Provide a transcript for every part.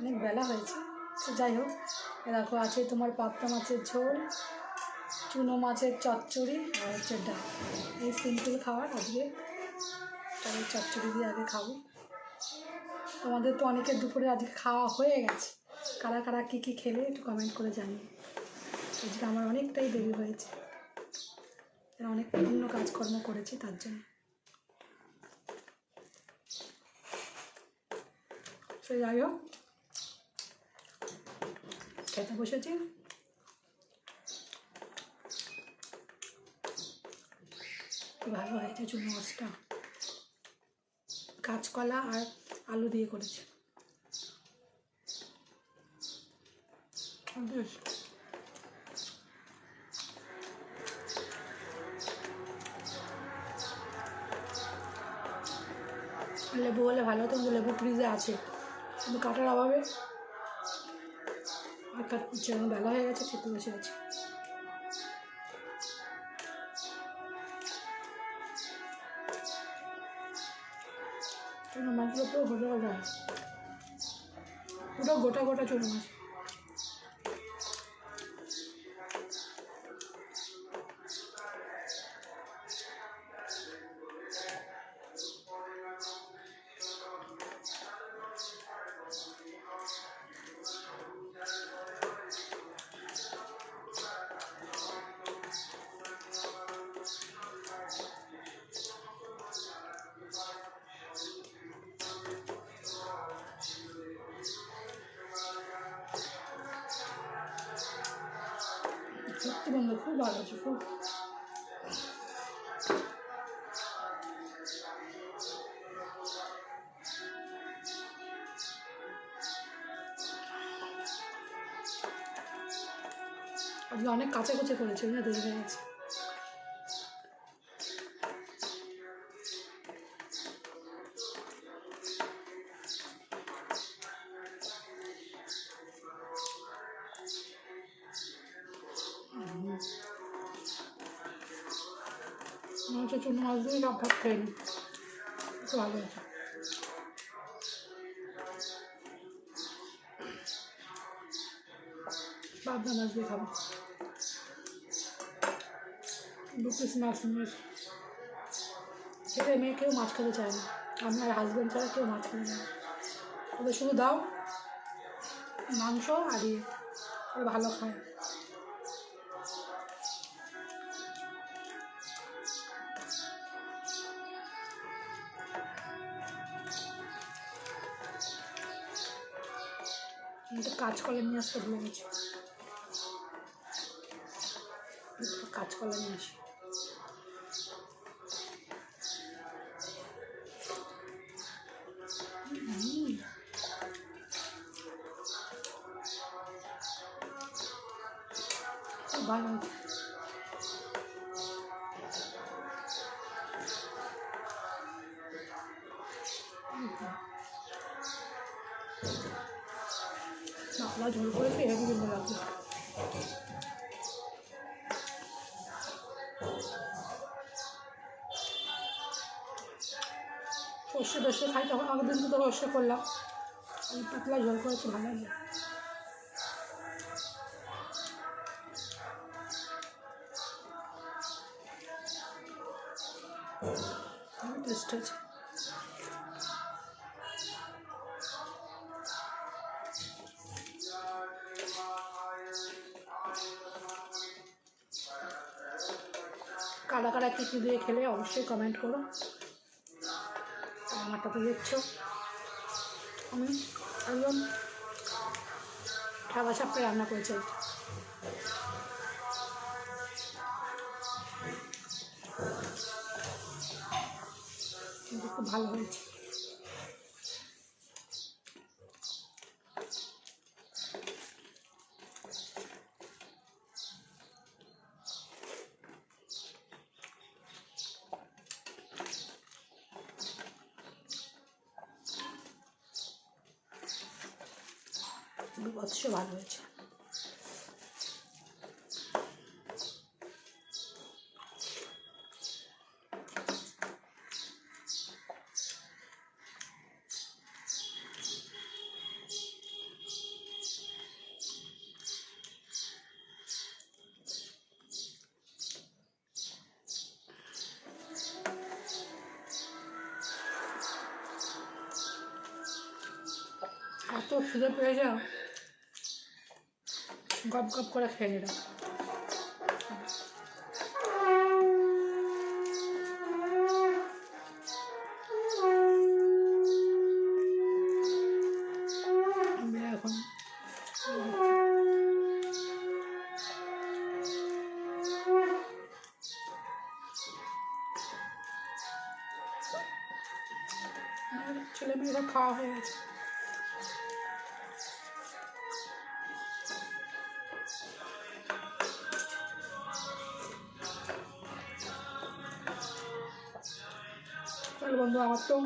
অনেক বেলা হয়েছে। তো যাই হোক দেখো আছে তোমার পাবদা মাছের ঝোল, চুনো মাছের চচ্চড়ি আর হচ্ছে ডাল। এই সিম্পল খাবার, আজকে তবে চচ্চড়ি দিয়ে আগে খাব। তোমাদের তো অনেকের দুপুরে আজকে খাওয়া হয়ে গেছে। কারা কারা কী কী খেলে একটু কমেন্ট করে জানিয়ে আজকে আমার অনেকটাই দেরি হয়েছে। অনেক অন্য কাজকর্ম করেছি তার জন্য। সে যাই হোক খেতে হয়েছে চুনো মাছটা। কাঁচকলা আর আলু দিয়ে করেছি। লেবু হলে ভালো হতো লেবু ফ্রিজে আছে। কিন্তু কাটার অভাবে করছে এখন বেলা হয়ে গেছে খেতে বসে গেছে মাছগুলো পুরো গোটা গোটা পুরো গোটা গোটা চুনো মাছ বন্ধু খুব ভালো আছে খুব অনেক কাছে কুচে করেছে না দেরি হয়ে হচ্ছে চুনো মাছ দিয়ে সব ভাত খেয়ে নি। একটু ভালো পাবদা মাছ দিয়ে খাব। দু পিস মাছ নিয়ে এসে। মেয়ে কেউ মাছ খেতে চায় না। আমি আর হাজব্যান্ড ছাড়া কেউ মাছ খেতে না। ওদের শুধু দাও, মাংস আর ইয়ে। ভালো খায়। আমি তো কাঁচকলা নিয়ে আসতে ভুলে গেছি একটু কাঁচকলা নিয়ে আসি হুম। খুব ভালো হয়েছে মশলা ঝোল করেছি হেভি কিন্তু লাগছে সর্ষে টর্ষে খাই, তখন আগের দিন তো সর্ষে করলাম। এই পাতলা ঝোল করেছি ভালো লাগে। টেস্ট আছে। কারা কারা কী কী দিয়ে খেলে অবশ্যই কমেন্ট করো। আমার তো দেখছ আমি একদম ঠাবা সাপটা রান্না করেছি খুব ভালো হয়েছে। অথচ বার হয়েছে Estou filha beijão. গপ গপ করে খেয়ে নিলাম। ছেলে মেয়েরা খাওয়া হয়ে গেছে। চলো বন্ধু, আমার তো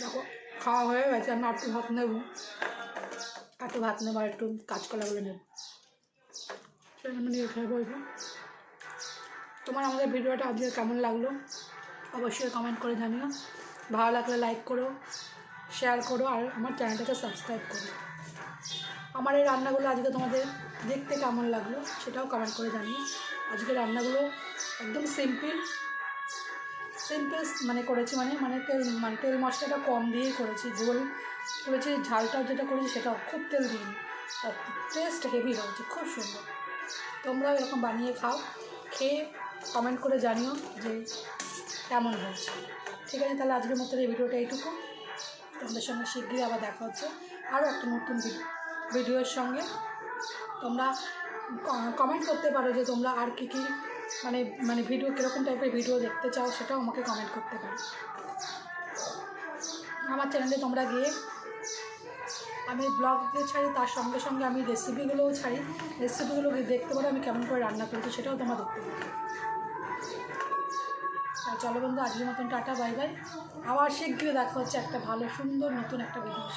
দেখো, খাওয়া হয়ে গেছে, আমি একটু ভাত নেব। একটু ভাত নেব, আর একটু কাঁচকলাগুলো নেব। সেখানে নিয়ে খেয়ে বলব তোমার আমাদের ভিডিওটা আজকে কেমন লাগল? অবশ্যই কমেন্ট করে জানিও। ভালো লাগলে লাইক করো শেয়ার করো, আর আমার চ্যানেলটাকে সাবস্ক্রাইব করো। আমার এই রান্নাগুলো আজকে তোমাদের দেখতে কেমন লাগল সেটাও কমেন্ট করে জানিও। আজকে রান্নাগুলো একদম সিম্পল সিম্পল মানে করেছি মানে মানে তেল মানে তেল মশলাটা কম দিয়েই করেছি, ঝোল করেছি ঝালটাও যেটা করেছি সেটাও খুব তেল দিইনি। আর টেস্ট হেভি হয়েছে, খুব সুন্দর। তোমরাও এরকম বানিয়ে খাও, খেয়ে কমেন্ট করে জানিও যে কেমন হয়েছে। ঠিক আছে, তাহলে আজকের মতো এই ভিডিওটা এইটুকু। তোমাদের সঙ্গে শীঘ্রই আবার দেখা হচ্ছে আরও একটা নতুন ভিডিও, ভিডিওর সঙ্গে। তোমরা কমেন্ট করতে পারো যে তোমরা আর কী কী মানে মানে ভিডিও কীরকম টাইপের ভিডিও দেখতে চাও সেটাও আমাকে কমেন্ট করতে পারো। আমার চ্যানেলে তোমরা গিয়ে আমি ব্লগ ছাড়ি, তার সঙ্গে সঙ্গে আমি রেসিপিগুলোও ছাড়ি। রেসিপিগুলো দেখতে পারো আমি কেমন করে রান্না করেছি, সেটাও তোমরা দেখতে পারো। আর চলো বন্ধু, আজকের মতন টাটা বাই বাই আবার শীঘ্রই দেখা হচ্ছে একটা ভালো, সুন্দর, নতুন একটা ভিডিওর